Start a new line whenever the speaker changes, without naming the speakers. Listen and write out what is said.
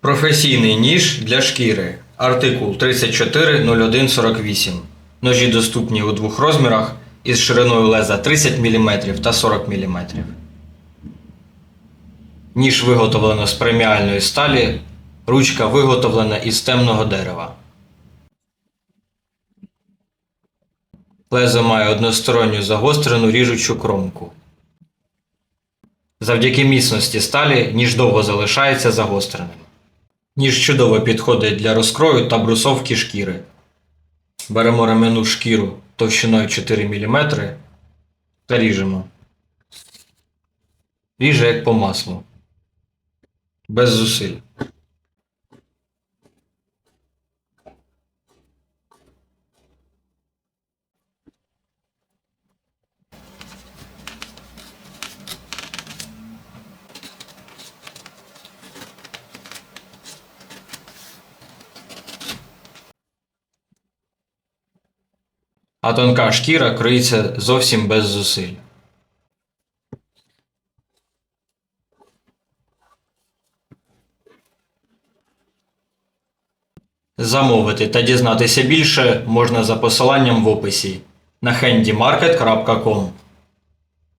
Професійний ніж для шкіри. Артикул 340148. Ножі доступні у двох розмірах із шириною леза 30 мм та 40 мм. Ніж виготовлено з преміальної сталі. Ручка виготовлена із темного дерева. Лезо має односторонню загострену ріжучу кромку. Завдяки міцності сталі ніж довго залишається загостреним. Ніж чудово підходить для розкрою та брусовки шкіри. Беремо ремену шкіру товщиною 4 мм та ріжемо. Ріже як по маслу. Без зусиль. А тонка шкіра криється зовсім без зусиль. Замовити та дізнатися більше можна за посиланням в описі на handymarket.com